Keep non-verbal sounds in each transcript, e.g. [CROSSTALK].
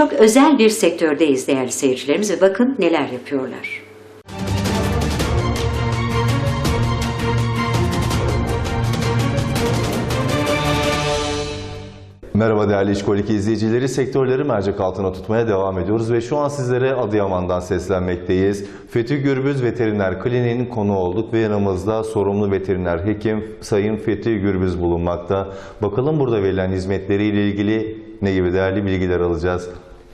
Çok özel bir sektördeyiz değerli seyircilerimiz ve bakın neler yapıyorlar. Merhaba değerli İşkolik izleyicileri. Sektörleri mercek altına tutmaya devam ediyoruz ve şu an sizlere Adıyaman'dan seslenmekteyiz. Fethi Gürbüz Veteriner Kliniği'nin konu olduk ve yanımızda sorumlu veteriner hekim Sayın Fethi Gürbüz bulunmakta. Bakalım burada verilen hizmetleriyle ilgili ne gibi değerli bilgiler alacağız.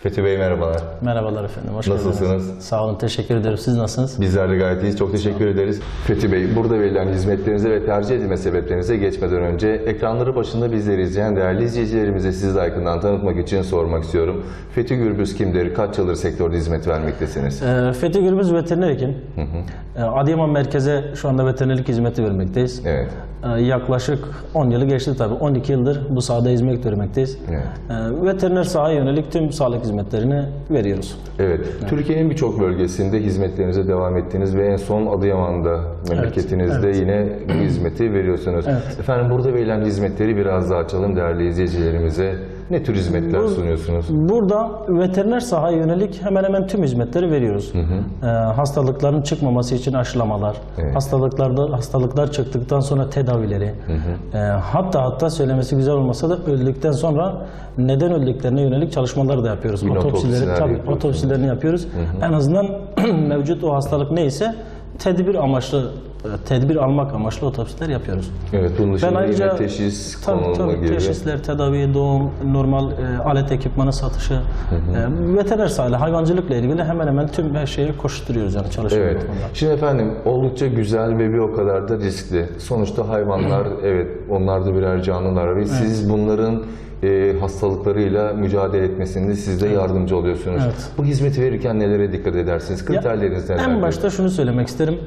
Fethi Bey merhabalar. Merhabalar efendim, hoş Nasılsınız? geldiniz. Sağ olun, teşekkür ederim. Siz nasılsınız? Bizler de gayet iyiyiz. Çok teşekkür ederiz. Fethi Bey, burada verilen hizmetlerinize ve tercih edilme sebeplerinize geçmeden önce ekranları başında bizleri izleyen değerli izleyicilerimize sizi de yakından tanıtmak için sormak istiyorum. Fethi Gürbüz kimdir? Kaç yıldır sektörde hizmet vermektesiniz? Ee, Fethi Gürbüz veteriner hekim. Ee, Adıyaman merkeze şu anda veterinerlik hizmeti vermekteyiz. Evet. Ee, yaklaşık 10 yılı geçti tabii. 12 yıldır bu sahada hizmet vermekteyiz. Evet. Ee, veteriner sahaya yönelik tüm sağlık hizmetlerini veriyoruz. Evet. Türkiye'nin birçok bölgesinde hizmetlerinize devam ettiniz ve en son Adıyaman'da memleketinizde yine bu hizmeti veriyorsunuz. Evet. Efendim burada verilen hizmetleri biraz daha açalım değerli izleyicilerimize. Ne tür hizmetler sunuyorsunuz? Burada veteriner sahaya yönelik hemen hemen tüm hizmetleri veriyoruz. Ee, hastalıkların çıkmaması için aşılamalar, Evet. hastalıklarda hastalıklar çıktıktan sonra tedavileri, ee, hatta hatta söylemesi güzel olmasa da öldükten sonra neden öldüklerine yönelik çalışmalar da yapıyoruz. Yine otopsiler tabii otopsilerini yapıyoruz. En azından [CLEARS THROAT] mevcut o hastalık neyse tedbir amaçlı tedbir almak amaçlı otopsiler yapıyoruz. Evet, bunun dışında Ben ayrıca yine teşhis tabii, tabii, teşhisler, tedavi, doğum, normal e, alet ekipmanı satışı, e, veteriner sahayla hayvancılıkla ilgili hemen hemen tüm her şeye koşturuyoruz yani çalışıyoruz. Evet. konuda. Şimdi efendim oldukça güzel ve bir o kadar da riskli. Sonuçta hayvanlar [CLEARS THROAT] evet onlar da birer canlılar ve siz bunların e, hastalıklarıyla mücadele etmesinde siz de yardımcı oluyorsunuz. Evet. Bu hizmeti verirken nelere dikkat edersiniz? Kriterleriniz nelerdir? En başta şunu söylemek isterim.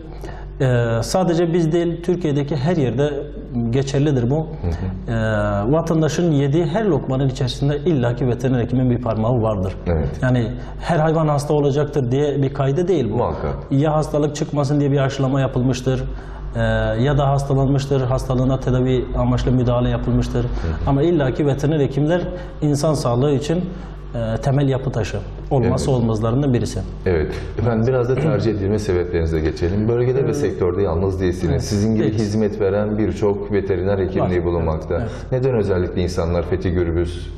Ee, sadece biz değil, Türkiye'deki her yerde geçerlidir bu. Ee, vatandaşın yediği her lokmanın içerisinde illaki veteriner hekimin bir parmağı vardır. Evet. Yani her hayvan hasta olacaktır diye bir kaydı değil bu. Muhakkak. Ya hastalık çıkmasın diye bir aşılama yapılmıştır. ee, ya da hastalanmıştır, hastalığına tedavi amaçlı müdahale yapılmıştır. Ama illaki veteriner hekimler insan sağlığı için e, temel yapı taşı. Olmazsa olmazlarından birisi. Evet. Efendim biraz da tercih edilme sebeplerinize geçelim. Bölgede ve sektörde yalnız değilsiniz. Sizin gibi değiliz. hizmet veren birçok veteriner hekimliği Var. bulunmakta. Evet, Neden özellikle insanlar Fethi Gürbüz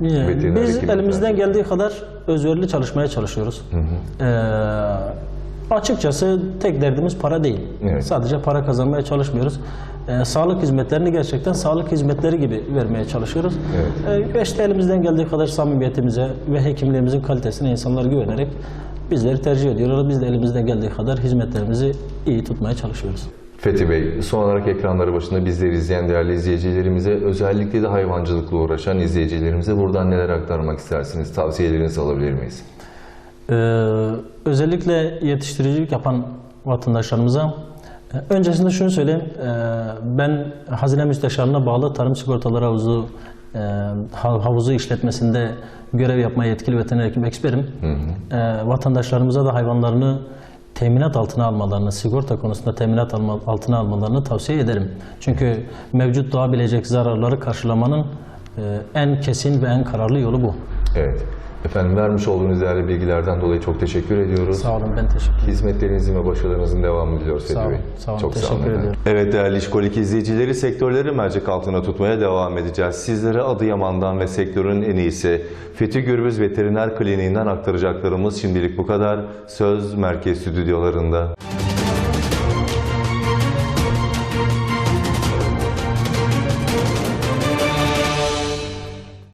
Yani Biz elimizden geldiği kadar özverili çalışmaya çalışıyoruz. Ee, açıkçası tek derdimiz para değil. Evet. Sadece para kazanmaya çalışmıyoruz. Ee, sağlık hizmetlerini gerçekten sağlık hizmetleri gibi vermeye çalışıyoruz. Ee, işte elimizden geldiği kadar samimiyetimize ve hekimliğimizin kalitesine insanlar güvenerek bizleri tercih ediyorlar. Biz de elimizden geldiği kadar hizmetlerimizi iyi tutmaya çalışıyoruz. Fethi Bey, son olarak ekranları başında bizleri izleyen değerli izleyicilerimize, özellikle de hayvancılıkla uğraşan izleyicilerimize buradan neler aktarmak istersiniz? Tavsiyelerinizi alabilir miyiz? Ee, özellikle yetiştiricilik yapan vatandaşlarımıza e, öncesinde şunu söyleyeyim. Ee, ben Hazine Müsteşarlığına bağlı Tarım Sigortaları Havuzu e, ha- havuzu işletmesinde görev yapmaya yetkili veteriner hekim eksperim. Ee, vatandaşlarımıza da hayvanlarını teminat altına almalarını, sigorta konusunda teminat alma, altına almalarını tavsiye ederim. Çünkü mevcut doğabilecek zararları karşılamanın e, en kesin ve en kararlı yolu bu. Evet. Efendim vermiş olduğunuz değerli bilgilerden dolayı çok teşekkür ediyoruz. Sağ olun, ben teşekkür ederim. Hizmetlerinizin ve başarılarınızın devamını diliyoruz Sağ olun, Bey. sağ olun. Çok sağ olun. Teşekkür efendim. ediyorum. Evet değerli İşkolik izleyicileri sektörleri mercek altına tutmaya devam edeceğiz. Sizlere Adıyaman'dan ve sektörün en iyisi Fethi Gürbüz Veteriner Kliniğinden aktaracaklarımız şimdilik bu kadar. Söz Merkez Stüdyolarında.